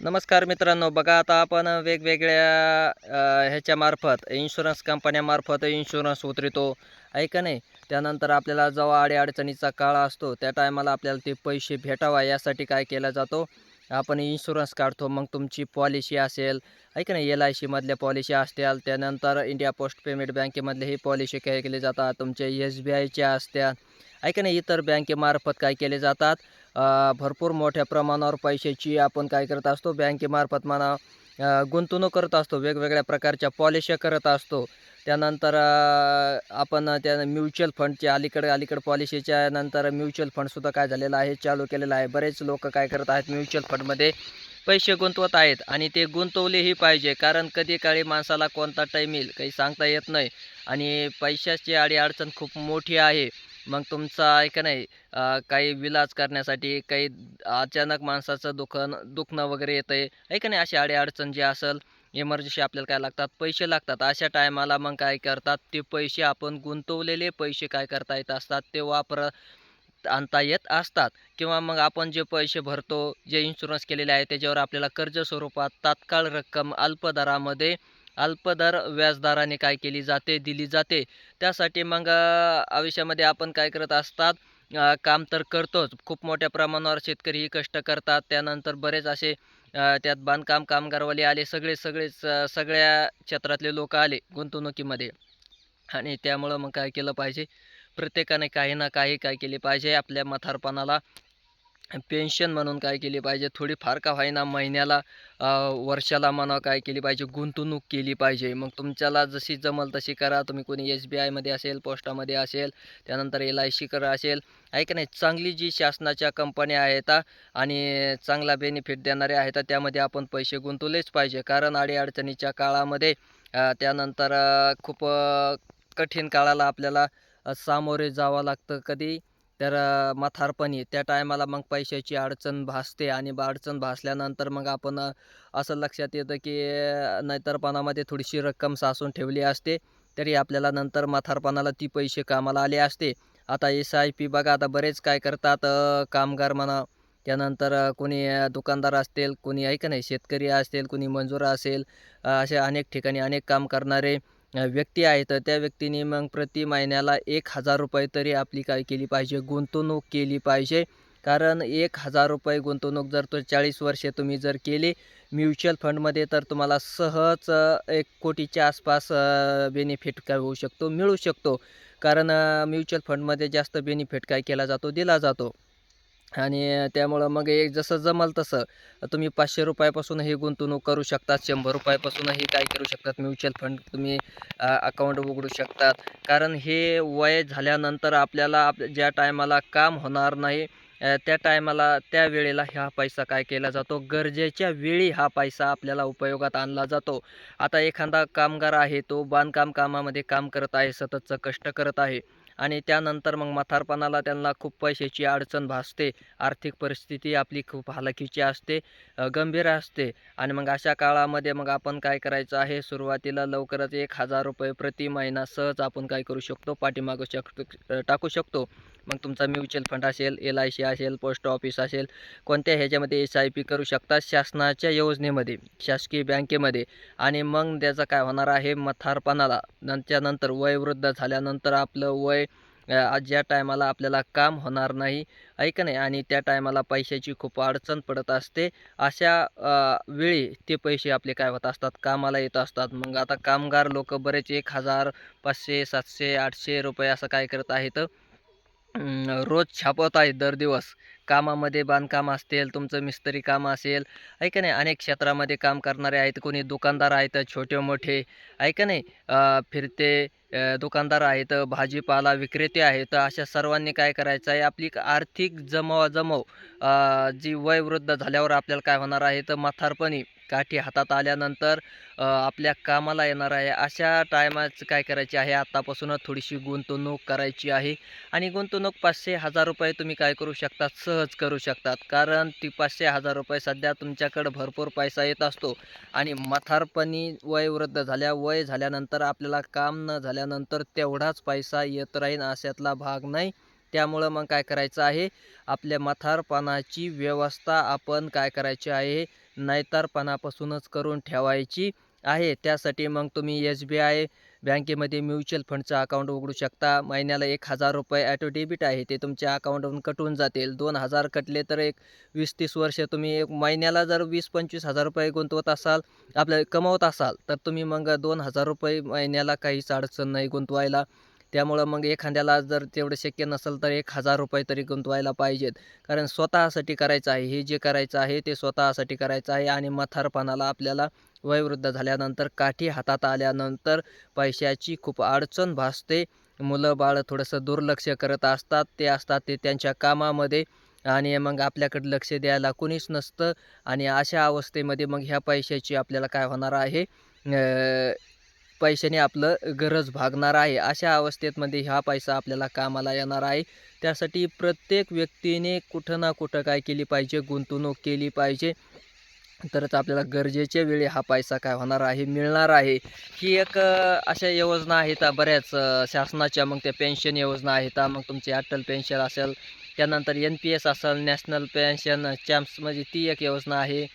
नमस्कार मित्रांनो बघा आता आपण वेगवेगळ्या ह्याच्यामार्फत इन्शुरन्स कंपन्यामार्फत इन्शुरन्स उतरतो आहे का नाही? त्यानंतर आपल्याला जेव्हा अडीअडचणीचा काळ असतो त्या टायमाला आपल्याला ते पैसे भेटावा यासाठी काय केला जातो? आपण इन्शुरन्स काढतो मग तुमची पॉलिसी असेल आहे का नाही? एल आय सीमधल्या पॉलिसी असतील त्यानंतर इंडिया पोस्ट पेमेंट बँकेमधले ही पॉलिसी काय केली जातात तुमच्या एस बी आयच्या असत्या आहे का नाही? इतर बँकेमार्फत काय केले जातात? भरपूर मोठ्या प्रमाणावर पैशाची आपण काय करत असतो? बँकेमार्फत म्हणा गुंतवणूक करत असतो. वेगवेगळ्या प्रकारच्या पॉलिश्या करत असतो. त्यानंतर आपण त्या म्युच्युअल फंडच्या अलीकडे अलीकडे पॉलिसीच्या नंतर म्युच्युअल फंडसुद्धा काय झालेलं आहे? चालू केलेलं आहे. बरेच लोक काय करत आहेत? म्युच्युअल फंडमध्ये पैसे गुंतवत आहेत आणि ते गुंतवलेही पाहिजे. कारण कधी काळी माणसाला कोणता टाईम येईल? काही सांगता येत नाही. आणि पैशाची आडी अडचण खूप मोठी आहे. मग तुमचा आहे का नाही काही विलाज करण्यासाठी काही अचानक माणसाचं दुखन दुखणं वगैरे येतं आहे आहे का नाही अशी अडीअडचण जी असेल इमर्जन्सी आपल्याला काय लागतात? पैसे लागतात. अशा टायमाला मग काय करतात? ते पैसे आपण गुंतवलेले पैसे काय करता येत असतात? ते वापर आणता येत असतात. किंवा मग आपण जे पैसे भरतो जे इन्शुरन्स केलेले आहे त्याच्यावर आपल्याला कर्ज स्वरूपात तात्काळ रक्कम अल्प दरामध्ये अल्पदर व्याजदराने काय केली जाते दिली जाते. त्यासाठी मग आयुष्यामध्ये आपण काय करत असतात काम तर करतोच. खूप मोठ्या प्रमाणावर शेतकरीही कष्ट करतात. त्यानंतर बरेच असे त्यात बांधकाम कामगारवाले आले. सगळे सगळेच सगळ्या क्षेत्रातले लोक आले गुंतवणुकीमध्ये. आणि त्यामुळं मग काय केलं पाहिजे? प्रत्येकाने काही ना काही काय केले पाहिजे आपल्या मथारपणाला पेन्शन म्हणून काय केली पाहिजे? थोडीफार का होईना महिन्याला वर्षाला म्हणा काय केली पाहिजे? गुंतवणूक केली पाहिजे. मग तुमच्याला जशी जमल तशी करा. तुम्ही कोणी एस बी आयमध्ये असेल पोस्टामध्ये असेल त्यानंतर एल आय सी करा असेल. आहे नाही? चांगली जी शासनाच्या कंपन्या आहेत आणि चांगला बेनिफिट देणाऱ्या आहेत त्यामध्ये आपण पैसे गुंतवलेच पाहिजे. कारण अडीअडचणीच्या काळामध्ये त्यानंतर खूप कठीण काळाला आपल्याला सामोरे जावं लागतं कधी? तर अ, म्हातारपणी त्या टायमाला मग पैशाची अडचण भासते आणि अडचण भासल्यानंतर मग आपण असं लक्षात येतं की नाहीतरपणामध्ये थोडीशी रक्कम साचून ठेवली असते. तरी आपल्याला नंतर म्हातारपणाला ती पैसे कामाला आले असते. आता एस आय पी बघा आता बरेच काय करतात कामगार म्हणा. त्यानंतर कोणी दुकानदार असतील कोणी ऐक नाही शेतकरी असतील कोणी मजूर असेल असे अनेक ठिकाणी अनेक काम करणारे. व्यक्ती आहे तर त्या व्यक्तीने मग प्रति महिन्याला एक हजार रुपये तरी आपली काय केली पाहिजे गुंतवणूक केली पाहिजे. कारण एक हजार रुपये गुंतवणूक जर तो चाळीस वर्षे तुम्ही जर केली म्युच्युअल फंडमध्ये तर तुम्हाला सहज एक कोटीच्या आसपास बेनिफिट काय होऊ शकतो मिळू शकतो. कारण म्युच्युअल फंडमध्ये जास्त बेनिफिट काय केला जातो दिला जातो. आणि त्यामुळं मग एक जसं जमल तसं. तुम्ही पाचशे रुपयापासूनही गुंतवणूक करू शकतात शंभर रुपयापासूनही काय करू शकतात. म्युच्युअल फंड तुम्ही अकाउंट उघडू शकतात. कारण हे वय झाल्यानंतर आपल्याला आप ज्या टायमाला काम होणार नाही त्या टायमाला त्या वेळेला हा पैसा काय केला जातो? गरजेच्या वेळी हा पैसा आपल्याला उपयोगात आणला जातो. आता एखादा कामगार आहे तो बांधकाम कामामध्ये काम करत आहे सततचं कष्ट करत आहे. आणि त्यानंतर मग म्हातारपणाला त्यांना खूप पैशाची अडचण भासते. आर्थिक परिस्थिती आपली खूप हालाखीची असते गंभीर असते. आणि मग अशा काळामध्ये मग आपण काय करायचं आहे? सुरुवातीला लवकरच एक हजार रुपये प्रति महिना सहज आपण काय करू शकतो? पाठीमागू शकतो टाकू शकतो. मग तुमचा म्युच्युअल फंड असेल एल आय सी असेल पोस्ट ऑफिस असेल कोणत्या ह्याच्यामध्ये एस आय पी करू शकता? शासनाच्या योजनेमध्ये शासकीय बँकेमध्ये. आणि मग त्याचं काय होणार आहे? म्हातारपणाला नंतरनंतर वयवृद्ध झाल्यानंतर आपलं वय ज्या टायमाला आपल्याला काम होणार नाही ऐक नाही आणि त्या टायमाला पैशाची खूप अडचण पडत असते. अशा वेळी ते पैसे आपले काय होत असतात? कामाला येत असतात. मग आता कामगार लोक बरेच एक हजार पाचशे सातशे आठशे रुपये असं काय करत आहेत. रोज छापत आहेत दर दिवस. कामामध्ये बांधकाम असतील तुमचं मिस्त्री काम असेल आहे का नाही? अनेक क्षेत्रामध्ये काम करणारे आहेत कोणी दुकानदार आहेत छोटे मोठे आहे का नाही? फिरते दुकानदार आहेत भाजीपाला विक्रेते आहेत अशा सर्वांनी काय करायचं आहे? आपली आर्थिक जमवाजमव जी वयवृद्ध झाल्यावर आपल्याला काय होणार आहे? तर म्हातारपणी काठी हातात आल्यानंतर आपल्या कामाला येणार आहे. अशा टायमाचं काय करायचे आहे? आत्तापासूनच थोडीशी गुंतवणूक करायची आहे. आणि गुंतवणूक पाचशे हजार रुपये तुम्ही काय करू शकतात? सहज करू शकतात. कारण ती पाचशे हजार रुपये सध्या तुमच्याकडं भरपूर पैसा येत असतो. आणि मथारपणी वयवृद्ध झाल्या वय झाल्यानंतर आपल्याला काम न झाल्यानंतर तेवढाच पैसा येत राहील अशातला भाग नाही. त्यामुळं मग काय करायचं आहे? आपल्या मथारपणाची व्यवस्था आपण काय करायची आहे? नाहीतरपणापासूनच करून ठेवायची आहे. त्यासाठी मग तुम्ही एस बी आय बँकेमध्ये म्युच्युअल फंडचं अकाउंट उघडू शकता. महिन्याला एक हजार रुपये ॲटो डेबिट आहे. ते तुमच्या अकाउंटवरून कटून जातील. दोन हजार कटले तर एक वीस तीस वर्ष तुम्ही एक महिन्याला जर वीस पंचवीस हजार रुपये गुंतवत असाल आपल्या कमवत असाल तर तुम्ही मग दोन हजार रुपये महिन्याला काहीच अडचण नाही गुंतवायला. त्यामुळं मग एखाद्याला जर तेवढं शक्य नसेल तर एक हजार रुपये तरी गुंतवायला पाहिजेत. कारण स्वतःसाठी करायचं आहे हे जे करायचं आहे ते स्वतःसाठी करायचं आहे आणि मथारपणाला आपल्याला वयोवृद्ध झाल्यानंतर काठी हातात आल्यानंतर पैशाची खूप अडचण भासते. मुलं बाळं थोडंसं दुर्लक्ष करत असतात ते असतात ते त्यांच्या कामामध्ये आणि मग आपल्याकडे लक्ष द्यायला कोणीच नसतं आणि अशा अवस्थेमध्ये मग ह्या पैशाची आपल्याला काय होणार आहे? पैशाने आपलं गरज भागणार आहे. अशा अवस्थेमध्ये हा पैसा आपल्याला कामाला येणार आहे. त्यासाठी प्रत्येक व्यक्तीने कुठं ना कुठं काय केली पाहिजे गुंतवणूक केली पाहिजे. तरच आपल्याला गरजेच्या वेळी हा पैसा काय होणार आहे मिळणार आहे. ही एक अशा योजना आहेत बऱ्याच शासनाच्या. मग त्या पेन्शन योजना आहेत मग तुमची अटल पेन्शन असेल त्यानंतर एन पी एस असेल नॅशनल पेन्शन चॅम्प्स म्हणजे ती एक योजना आहे.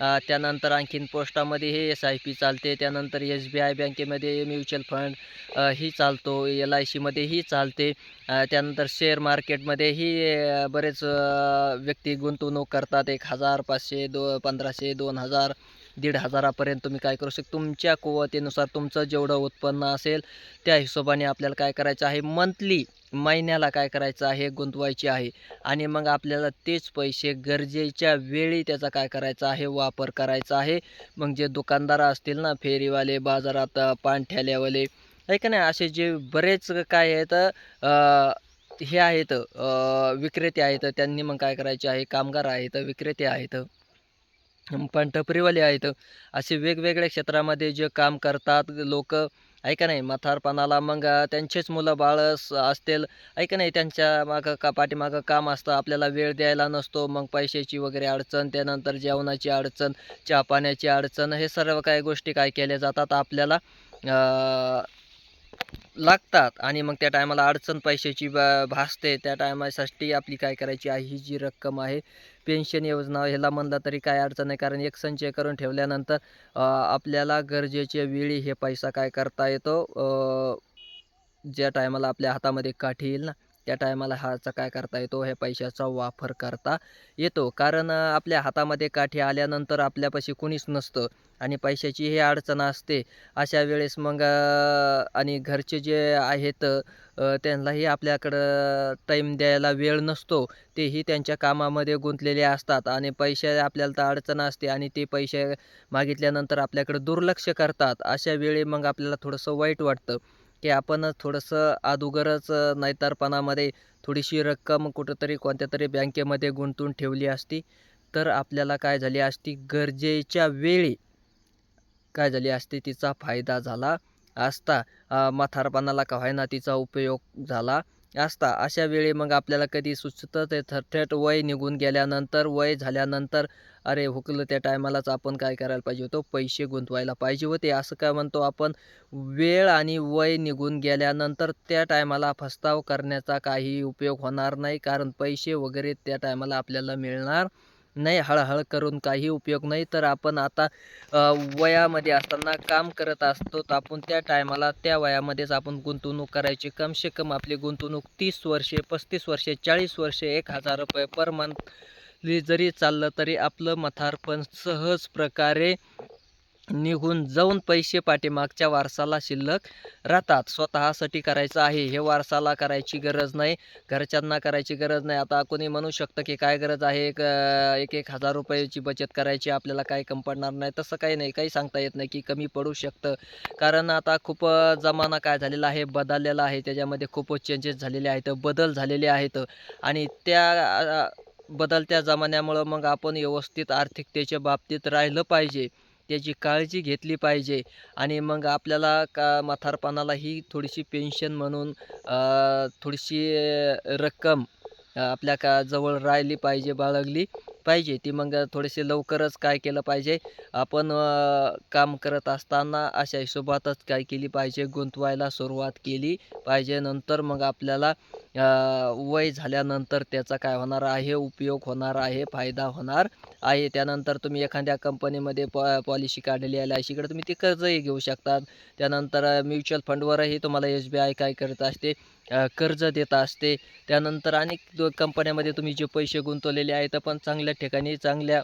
त्यानंतर आणखीन पोस्टामध्ये हे एस आय पी चालते. त्यानंतर एस बी आय बँकेमध्ये म्युच्युअल फंड ही चालतो. एल आय सीमध्येही चालते. त्यानंतर शेअर मार्केटमध्येही बरेच व्यक्ती गुंतवणूक करतात. एक हजार पाचशे दो पंधराशे दोन हजार. दीड हजारापर्यंत तुम्ही काय करू शकता. तुमच्या कुवतेनुसार तुमचं जेवढं उत्पन्न असेल त्या हिशोबाने आपल्याला काय करायचं आहे? मंथली महिन्याला काय करायचं आहे? गुंतवायचे आहे. आणि मग आपल्याला तेच पैसे गरजेच्या वेळी त्याचा काय करायचा आहे? वापर करायचा आहे. मग जे दुकानदार असतील ना फेरीवाले बाजारात पानठ्याल्यावाले आहे का नाही? असे जे बरेच काय आहेत हे आहेत विक्रेते आहेत. त्यांनी मग काय करायचे आहे? कामगार आहेत विक्रेते आहेत. पण टपरीवाले आहेत. असे वेगवेगळ्या क्षेत्रामध्ये जे काम करतात लोक ऐका नाही म्हातारपणाला मग त्यांचेच मुलं बाळं स- असतील. ऐका नाही त्यांच्या मागं का पाठीमागं काम असतं आपल्याला वेळ द्यायला नसतो. मग पैशाची वगैरे अडचण त्यानंतर जेवणाची अडचण चहा पाण्याची अडचण हे सर्व काही गोष्टी काय केल्या जातात आपल्याला लागतात आणि मग त्या टायमाला अडचण पैशाची बा भासते. त्या टायमासाठी आपली काय करायची? आहे ही जी रक्कम आहे पेन्शन योजना ह्याला म्हणलं तरी काय अडचण नाही कारण एक संचय करून ठेवल्यानंतर आपल्याला गरजेच्या वेळी हे पैसा काय करता येतो? ज्या टायमाला आपल्या हातामध्ये काठी येईल ना? त्या टायमाला ह्याचा काय करता येतो? ह्या पैशाचा वापर करता येतो. कारण आपल्या हातामध्ये काठी आल्यानंतर आपल्यापाशी कुणीच नसतं आणि पैशाची ही अडचण असते. अशा वेळेस मग आणि घरचे जे आहेत त्यांनाही आपल्याकडं टाईम द्यायला वेळ नसतो. तेही त्यांच्या कामामध्ये गुंतलेले असतात आणि पैसे आपल्याला तर अडचण असते आणि ते पैसे मागितल्यानंतर आपल्याकडं दुर्लक्ष करतात. अशा वेळी मग आपल्याला थोडंसं वाईट वाटतं. की आपण थोडंसं अगोदरच नाहीतरपणामध्ये थोडीशी रक्कम कुठंतरी कोणत्या तरी बँकेमध्ये गुंतवून ठेवली असती तर आपल्याला काय झाली असती गरजेच्या वेळी काय झाली असती तिचा फायदा झाला असता. म्हातारपणाला का होईना तिचा उपयोग झाला. असता. अशा वेळी मग आपल्याला कधी सुचतं ते थ थेट वय निघून गेल्यानंतर वय झाल्यानंतर अरे हुकलं त्या टायमालाच आपण काय करायला पाहिजे होतो? पैसे गुंतवायला पाहिजे होते. असं काय म्हणतो आपण? वेळ आणि वय निघून गेल्यानंतर त्या टायमाला फस्ताव करण्याचा काही उपयोग होणार नाही कारण पैसे वगैरे त्या टायमाला आपल्याला मिळणार नाही हळहळ करून काही उपयोग नाही तर आपण आता वयामध्ये असताना काम करत असतो तर आपण त्या टायमाला त्या वयामध्येच आपण गुंतवणूक करायची. कमसे कम आपली गुंतवणूक तीस वर्षे पस्तीस वर्षे चाळीस वर्षे एक हजार रुपये पर मंथली जरी चाललं तरी आपलं मथारपण सहज प्रकारे निघून जाऊन पैसे पाठीमागच्या वारसाला शिल्लक राहतात. स्वतःसाठी करायचं आहे. हे वारसाला करायची गरज नाही. घरच्यांना करायची गरज नाही. आता कोणी म्हणू शकतं की काय गरज आहे? एक एक एक हजार रुपयाची बचत करायची आपल्याला काय कमी पडणार नाही. तसं काही नाही. काही सांगता येत नाही की कमी पडू शकतं. कारण आता खूप जमाना काय झालेला आहे? बदललेला आहे. त्याच्यामध्ये खूपच चेंजेस झालेले आहेत. बदल झालेले आहेत. आणि त्या बदलत्या जमान्यामुळं मग आपण व्यवस्थित आर्थिकतेच्या बाबतीत राहिलं पाहिजे. त्याची काळजी घेतली पाहिजे. आणि मग आपल्याला का म्हातारपणाला ही थोडीशी पेन्शन म्हणून थोडीशी रक्कम आपल्या का जवळ राहिली पाहिजे बाळगली पाहिजे. ती मग थोडेसे लवकरच काय केलं पाहिजे. आपण काम करत असताना अशा हिशोबातच काय केली पाहिजे गुंतवायला सुरुवात केली पाहिजे. नंतर मग आपल्याला वय झाल्यानंतर त्याचा काय होणार आहे? उपयोग होणार आहे? फायदा होणार आहे? त्यानंतर तुम्ही एखाद्या कंपनीमध्ये पॉ पॉलिसी काढलेली आहे इकडे तुम्ही ते कर्जही घेऊ शकतात. त्यानंतर म्युच्युअल फंडवरही तुम्हाला एस बी आय काय करत असते कर्ज देत असते. त्यानंतर अनेक कंपन्यामध्ये तुम्ही जे पैसे गुंतवलेले आहेत पण चांगल्या ठिकाणी चांगल्या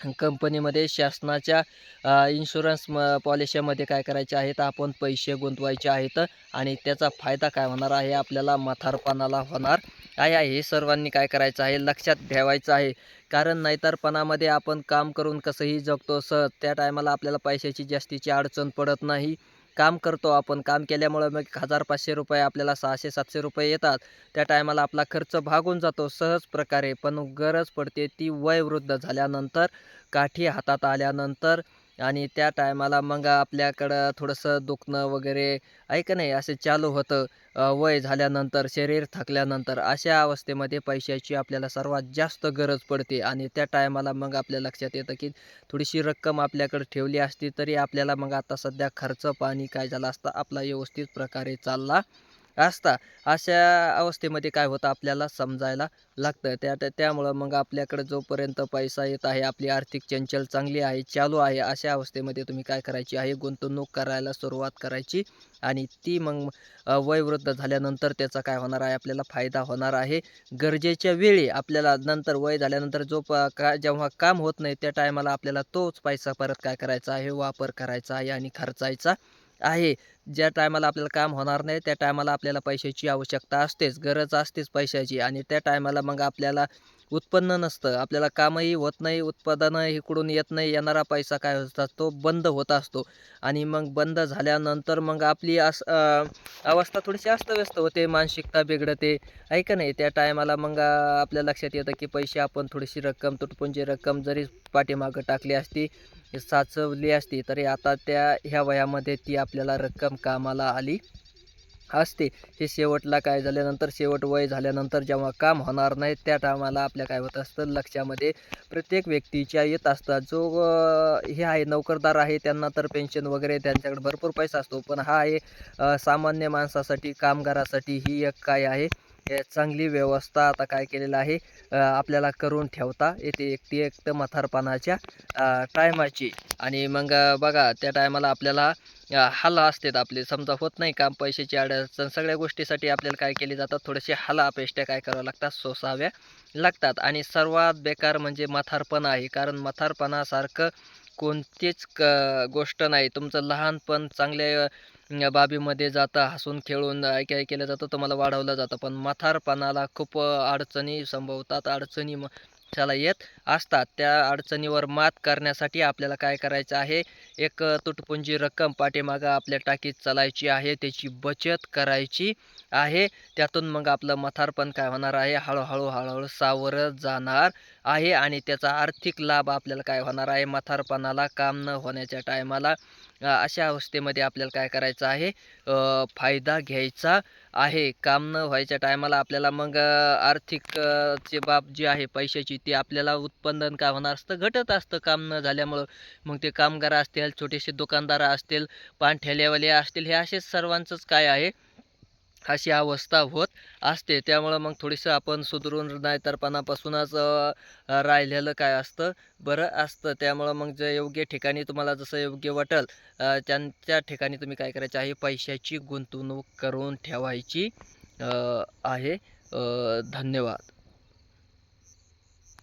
कंपनीमध्ये शासनाच्या इन्शुरन्स म पॉलिसीमध्ये काय करायचे आहेत आपण पैसे गुंतवायचे आहेत आणि त्याचा फायदा काय होणार आहे आपल्याला म्हातारपणाला होणार आहे आहे. हे सर्वांनी काय करायचं आहे लक्षात ठेवायचं आहे. कारण नाहीतरपणामध्ये आपण काम करून कसंही जगतो सहज त्या टायमाला आपल्याला पैशाची जास्तीची अडचण पडत नाही. काम करतो आपण. काम केल्यामुळं मग हजार पाचशे रुपये आपल्याला सहाशे सातशे रुपये येतात. त्या टायमाला आपला खर्च भागून जातो सहज प्रकारे. पण गरज पडते ती वयवृद्ध झाल्यानंतर काठी हातात आल्यानंतर आणि त्या टायमाला मग आपल्याकडं थोडंसं दुखणं वगैरे आहे का नाही? असे चालू होतं. वय झाल्यानंतर शरीर थकल्यानंतर अशा अवस्थेमध्ये पैशाची आपल्याला सर्वात जास्त गरज पडते आणि त्या टायमाला मग आपल्या लक्षात येतं की थोडीशी रक्कम आपल्याकडे ठेवली असती तरी आपल्याला मग आता सध्या खर्च पाणी काय झालं असतं आपला व्यवस्थित प्रकारे चालला. असता. अशा अवस्थेमध्ये काय होतं आपल्याला समजायला लागतं. त्या त्यामुळं मग आपल्याकडे जोपर्यंत पैसा येत आहे आपली आर्थिक चंचल चांगली आहे चालू आहे अशा अवस्थेमध्ये तुम्ही काय करायची आहे? गुंतवणूक करायला सुरुवात करायची आणि ती मग वयवृद्ध झाल्यानंतर त्याचा काय होणार आहे? आपल्याला फायदा होणार आहे. गरजेच्या वेळी आपल्याला नंतर वय झाल्यानंतर जो प का जेव्हा काम होत नाही त्या टायमाला आपल्याला तोच पैसा परत काय करायचा आहे? वापर करायचा आहे आणि खर्चायचा आहे. ज्या टायमाला आपल्याला काम होणार नाही त्या टायमाला आपल्याला पैशाची आवश्यकता असतेच गरज असतेच पैशाची. आणि त्या टायमाला मग आपल्याला उत्पन्न नसतं. आपल्याला कामही होत नाही उत्पादनं इकडून येत नाही येणारा पैसा काय होत असतो? बंद होत असतो. आणि मग बंद झाल्यानंतर मग आपली अस अवस्था थोडीशी अस्तव्यस्त होते मानसिकता बिघडते. आहे का नाही? त्या टायमाला मग आपल्या लक्षात येतं की पैसे आपण थोडीशी रक्कम तुटपुंजी रक्कम जरी पाठीमागं टाकली असती साचवली असती तरी आता त्या ह्या वयामध्ये ती आपल्याला रक्कम कामाला आली असते. हे शेवटला काय झाल्यानंतर शेवट वय झाल्यानंतर जेव्हा काम होणार नाही त्या टायमाला आपल्या काय होत असतं लक्षामध्ये प्रत्येक व्यक्तीच्या येत असतात. जो हे आहे नोकरदार आहे त्यांना तर पेन्शन वगैरे त्यांच्याकडे भरपूर पैसा असतो पण हा आहे सामान्य माणसासाठी कामगारासाठी ही एक काय आहे चांगली व्यवस्था आता काय केलेलं आहे आपल्याला करून ठेवता येते एकटी एक तर मथारपणाच्या टायमाची. आणि मग बघा त्या टायमाला आपल्याला अ, असतात आपले. समजा होत नाही काम पैशाची अडचण सगळ्या गोष्टीसाठी आपल्याला काय केले जातात? थोडेसे हाल अपेष्ट्या काय करावं लागतात? सोसाव्या लागतात. आणि सर्वात बेकार म्हणजे मथारपणा आहे. कारण मथारपणासारखं कोणतीच क गोष्ट नाही. तुमचं लहानपण चांगल्या या बाबीमध्ये जातं हसून खेळून काय केलं जातं तुम्हाला वाढवलं जातं. पण म्हातारपणाला खूप अडचणी संभवतात. अडचणी म त्याला येत असतात. त्या अडचणीवर मात करण्यासाठी आपल्याला काय करायचं आहे? एक तुटपुंजी रक्कम पाठीमागं आपल्या टाकीत चालायची आहे. त्याची बचत करायची आहे. त्यातून मग आपलं मथारपण काय होणार आहे? हळूहळू हळूहळू सावरत जाणार आहे आणि त्याचा आर्थिक लाभ आपल्याला काय होणार आहे? मथारपणाला काम न होण्याच्या टायमाला अशा अवस्थेमध्ये आपल्याला काय करायचं आहे? फायदा घ्यायचा आहे. काम न व्हायच्या टायमाला आपल्याला मग आर्थिक चे बाब जी आहे पैशाची ती आपल्याला उत्पादन काय होणार असतं घटत असतं काम न झाल्यामुळं. मग ते कामगार असतील छोटेसे दुकानदार असतील पान ठेलेवाले असतील हे असेच सर्वांचंच काय आहे? अशी अवस्था होत असते. त्यामुळं मग थोडीसं आपण सुधरून नाहीतरपणापासूनच राहिलेलं काय असतं? बरं असतं. त्यामुळं मग जे योग्य ठिकाणी तुम्हाला जसं योग्य वाटेल त्यांच्या ठिकाणी तुम्ही काय करायचं आहे? पैशाची गुंतवणूक करून ठेवायची आहे. धन्यवाद.